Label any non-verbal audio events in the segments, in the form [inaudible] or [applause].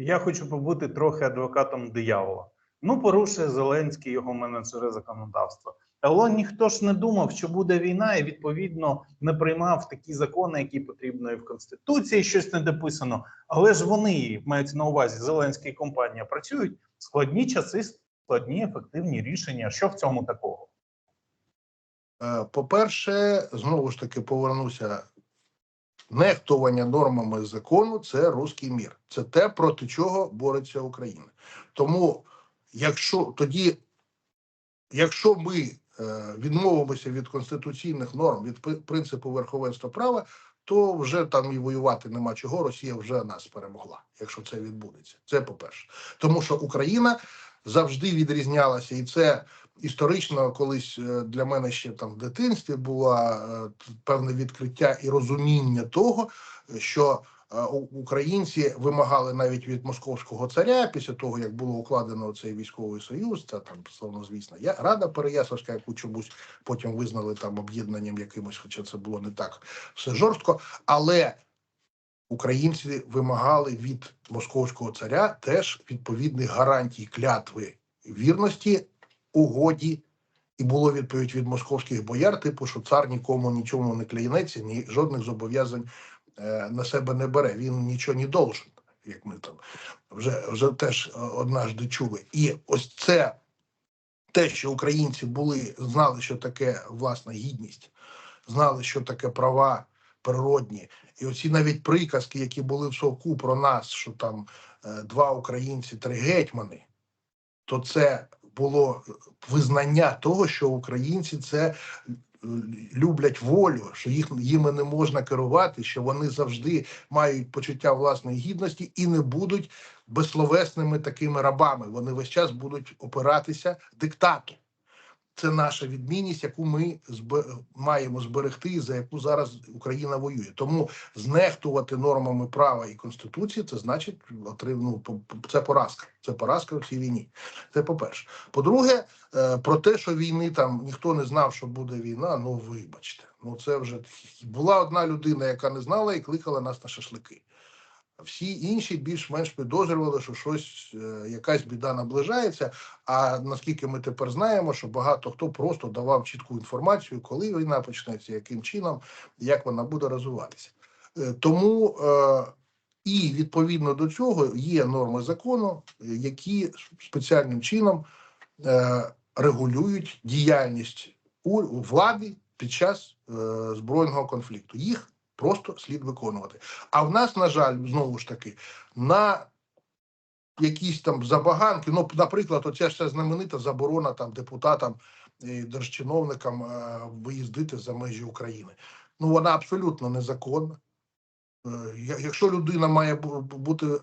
Я хочу побути трохи адвокатом диявола. Ну, порушує Зеленський його менеджери законодавства. Але ніхто ж не думав, що буде війна, і відповідно не приймав такі закони, які потрібно і в конституції щось не дописано. Але ж вони мають на увазі Зеленська і компанія працюють складні часи, складні ефективні рішення. Що в цьому такого? Е, По-перше, знову ж таки повернуся. Нехтування нормами закону це руський мір. Це те, проти чого бореться Україна. Тому, якщо тоді, якщо ми е, відмовимося від конституційних норм, від принципу верховенства права, то вже там і воювати нема чого. Росія вже нас перемогла, якщо це відбудеться. Це по-перше, тому що Україна завжди відрізнялася, і це історично колись е, для мене ще там в дитинстві було певне відкриття і розуміння того, що е, українці вимагали навіть від московського царя після того, як було укладено цей військовий союз, це там словно звісно, я рада Переяславська, яку чомусь потім визнали там об'єднанням якимось, хоча це було не так все жорстко, але. Українці вимагали від московського царя теж відповідних гарантій клятви вірності угоді, і було відповідь від московських бояр, типу, що цар нікому нічому не клянеться, ні жодних зобов'язань е, на себе не бере. Він нічого не должен, як ми там вже, вже теж е, однажды чули. І ось це те, що українці були, знали, що таке власна гідність, знали, що таке права природні. І оці навіть приказки, які були в совку про нас, що там е, два українці, три гетьмани, то це було визнання того, що українці це е, люблять волю, що їх їми не можна керувати, що вони завжди мають почуття власної гідності і не будуть безсловесними такими рабами. Вони весь час будуть опиратися диктату. Це наша відмінність, яку ми збе- маємо зберегти, за яку зараз Україна воює. Тому знехтувати нормами права і конституції, це значить ну, по- по- це поразка. Це поразка в цій війні. Це по-перше. По-друге, е, про те, що війни там ніхто не знав, що буде війна. Ну вибачте, ну це вже була одна людина, яка не знала і кликала нас на шашлики. Всі інші більш-менш підозрювали, що щось, е, якась біда наближається. А наскільки ми тепер знаємо, що багато хто просто давав чітку інформацію, коли війна почнеться, яким чином, як вона буде розвиватися. Е, Тому е, і відповідно до цього є норми закону, які спеціальним чином регулюють діяльність влади під час збройного конфлікту. Їх просто слід виконувати. А в нас, на жаль, знову ж таки, на якісь там забаганки, ну, наприклад, оця ж ця знаменита заборона там депутатам і держчиновникам е, виїздити за межі України. Ну, вона абсолютно незаконна. Е, якщо людина має бути е,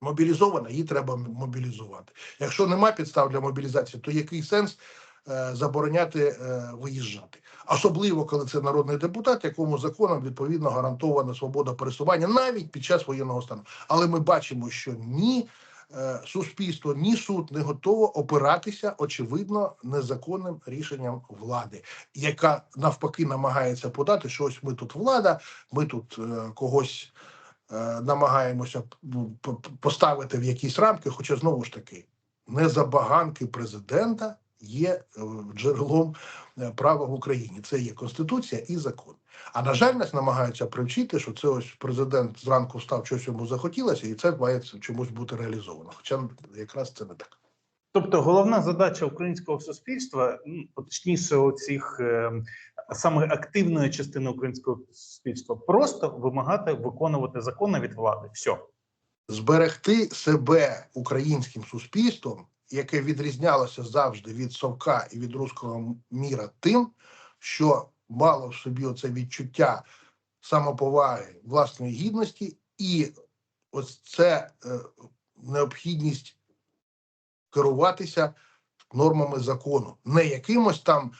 мобілізована, її треба мобілізувати. Якщо нема підстав для мобілізації, то який сенс забороняти е, виїжджати? Особливо, коли це народний депутат, якому законом відповідно гарантована свобода пересування навіть під час воєнного стану. Але ми бачимо, що ні е, суспільство, ні суд не готово опиратися очевидно незаконним рішенням влади, яка навпаки намагається подати, що ось ми тут влада, ми тут е, когось е, намагаємося ну, поставити в якісь рамки. Хоча знову ж таки, не забаганки президента є е, джерелом е, права в Україні. Це є конституція і закон. А на жаль, нас намагаються привчити, що це ось президент зранку встав, щось йому захотілося, і це має чомусь бути реалізовано. Хоча якраз це не так. Тобто, головна задача українського суспільства, ну, точніше, оцих е, саме активної частини українського суспільства, просто вимагати виконувати закони від влади. Все. зберегти себе українським суспільством, яке відрізнялося завжди від совка і від руського міра, тим, що мало в собі оце відчуття самоповаги, власної гідності, і ось це е, необхідність керуватися нормами закону, не якимось там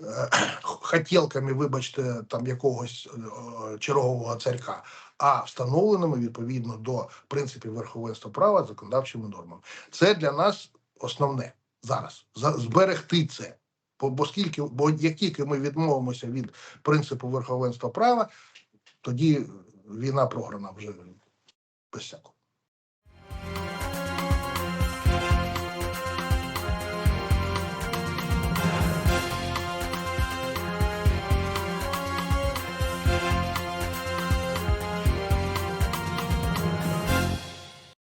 е, [clears throat] хотілками, вибачте, там якогось е, чергового царька, а встановленими відповідно до принципів верховенства права законодавчими нормами. Це для нас основне зараз за- зберегти це. Бо, бо скільки, бо як тільки ми відмовимося від принципу верховенства права, тоді війна програна вже без всякого.